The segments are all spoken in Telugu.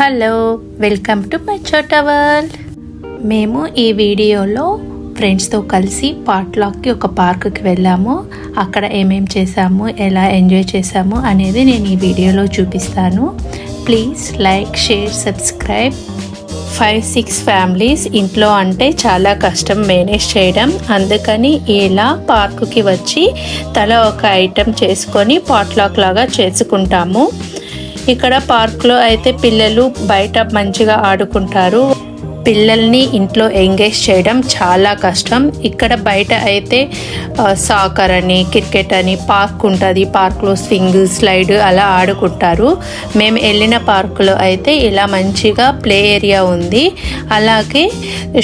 Hello welcome to my Chota world మేము ఈ వీడియోలో ఫ్రెండ్స్తో కలిసి పాట్లాక్కి ఒక పార్క్కి వెళ్ళాము. అక్కడ ఏమేం చేసాము ఎలా ఎంజాయ్ చేసాము అనేది నేను ఈ వీడియోలో చూపిస్తాను. Please like share subscribe. Five six families ఇంట్లో అంటే చాలా కష్టం మేనేజ్ చేయడం. అందుకని ఇలా పార్కుకి వచ్చి తల ఒక ఐటెం చేసుకొని పాట్లాక్ లాగా చేసుకుంటాము. ఇక్కడ పార్క్లో అయితే పిల్లలు బయట మంచిగా ఆడుకుంటారు. పిల్లల్ని ఇంట్లో ఎంగేజ్ చేయడం చాలా కష్టం. ఇక్కడ బయట అయితే సాకర్ అని క్రికెట్ అని పార్క్ ఉంటుంది. పార్క్లో స్వింగ్ స్లైడ్ అలా ఆడుకుంటారు. మేము వెళ్ళిన పార్కులో అయితే ఇలా మంచిగా ప్లే ఏరియా ఉంది. అలాగే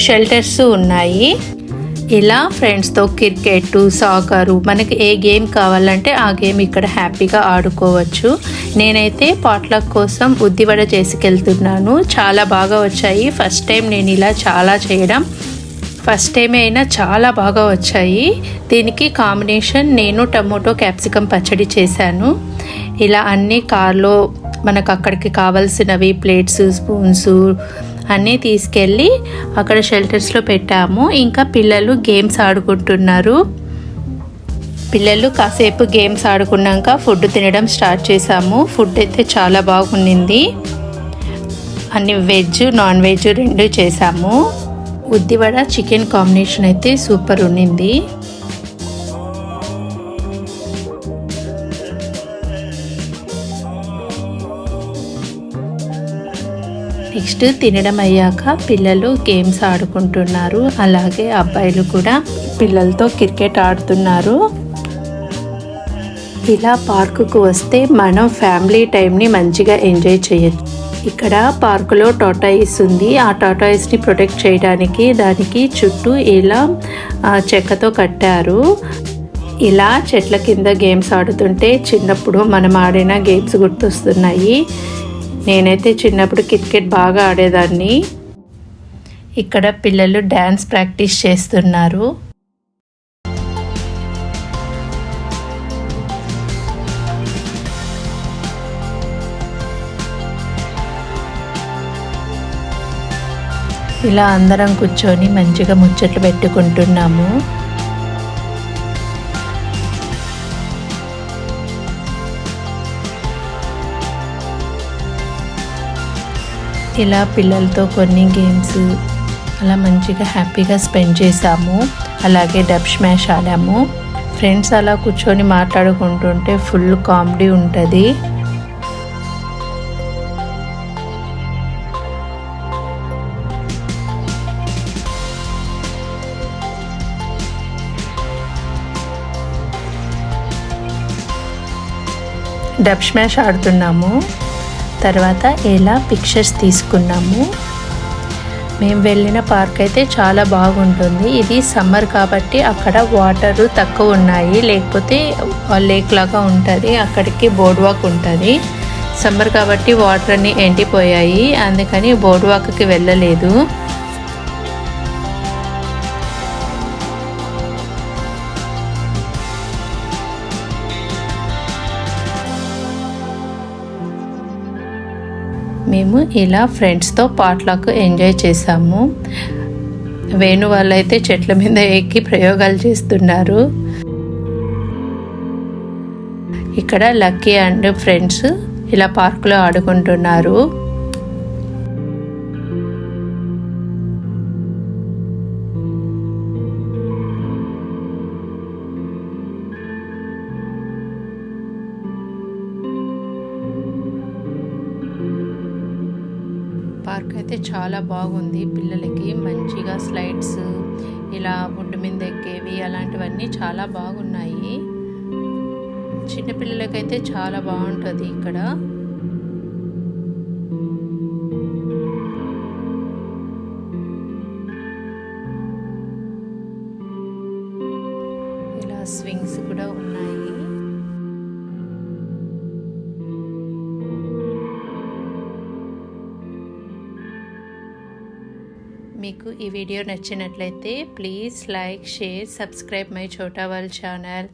షెల్టర్స్ ఉన్నాయి. ఇలా ఫ్రెండ్స్తో క్రికెట్ సాకరు మనకి ఏ గేమ్ కావాలంటే ఆ గేమ్ ఇక్కడ హ్యాపీగా ఆడుకోవచ్చు. నేనైతే పాట్లక్ కోసం ఉద్దివడ చేసుకెళ్తున్నాను. చాలా బాగా వచ్చాయి. ఫస్ట్ టైం నేను ఇలా చాలా చేయడం. ఫస్ట్ టైం అయినా చాలా బాగా వచ్చాయి. దీనికి కాంబినేషన్ నేను టమోటో క్యాప్సికమ్ పచ్చడి చేశాను. ఇలా అన్ని కార్లో మనకు అక్కడికి కావాల్సినవి ప్లేట్స్ స్పూన్స్ అన్నీ తీసుకెళ్ళి అక్కడ షెల్టర్స్లో పెట్టాము. ఇంకా పిల్లలు గేమ్స్ ఆడుకుంటున్నారు. పిల్లలు కాసేపు గేమ్స్ ఆడుకున్నాక ఫుడ్ తినడం స్టార్ట్ చేసాము ఫుడ్ అయితే చాలా బాగుండింది. అన్ని వెజ్ నాన్ వెజ్ రెండు చేసాము ఉద్దివడ చికెన్ కాంబినేషన్ అయితే సూపర్ ఉండింది. నెక్స్ట్ తినడం అయ్యాక పిల్లలు గేమ్స్ ఆడుకుంటున్నారు. అలాగే అబ్బాయిలు కూడా పిల్లలతో క్రికెట్ ఆడుతున్నారు. ఇలా పార్కుకు వస్తే మనం ఫ్యామిలీ టైంని మంచిగా ఎంజాయ్ చేయొచ్చు. ఇక్కడ పార్కులో టాటాయిస్ ఉంది. ఆ టాటాయిస్ని ప్రొటెక్ట్ చేయడానికి దానికి చుట్టూ ఇలా చెక్కతో కట్టారు. ఇలా చెట్ల కింద గేమ్స్ ఆడుతుంటే చిన్నప్పుడు మనం ఆడిన గేమ్స్ గుర్తొస్తున్నాయి. నేనైతే చిన్నప్పుడు క్రికెట్ బాగా ఆడేదాన్ని. ఇక్కడ పిల్లలు డ్యాన్స్ ప్రాక్టీస్ చేస్తున్నారు. ఇలా అందరం కూర్చొని మంచిగా ముచ్చట్లు పెట్టుకుంటున్నాము. ఇలా పిల్లలతో కొన్ని గేమ్స్ అలా మంచిగా హ్యాపీగా స్పెండ్ చేసాము అలాగే డబ్ స్మాష్ ఆడాము. ఫ్రెండ్స్ అలా కూర్చొని మాట్లాడుకుంటుంటే ఫుల్ కామెడీ ఉంటుంది. డబ్ స్మాష్ ఆడుతున్నాము. తర్వాత ఎలా పిక్చర్స్ తీసుకున్నాము? మేము వెళ్ళిన పార్క్ అయితే చాలా బాగుంటుంది. ఇది సమ్మర్ కాబట్టి అక్కడ వాటర్ తక్కువ ఉన్నాయి. లేకపోతే లేక్ లాగా ఉంటుంది. అక్కడికి బోర్డ్ వాక్ ఉంటుంది. సమ్మర్ కాబట్టి వాటర్ అన్నీ ఎండిపోయాయి. అందుకని బోర్డ్ వాక్కి వెళ్ళలేదు. మేము ఇలా ఫ్రెండ్స్తో పాటలకు ఎంజాయ్ చేసాము వేణు వాళ్ళైతే చెట్ల మీద ఎక్కి ప్రయోగాలు చేస్తున్నారు. ఇక్కడ లక్కీ అండ్ ఫ్రెండ్స్ ఇలా పార్కులో ఆడుకుంటున్నారు. పార్క్ అయితే చాలా బాగుంది. పిల్లలకి మంచిగా స్లైడ్స్ ఇలా బుడ్డు మీద ఎక్కేవి అలాంటివన్నీ చాలా బాగున్నాయి. చిన్నపిల్లలకైతే చాలా బాగుంటుంది ఇక్కడ. ఇలా స్వింగ్స్ కూడా ఉన్నాయి. మీకు ఈ వీడియో నచ్చినట్లయితే please like share subscribe my Chota world channel.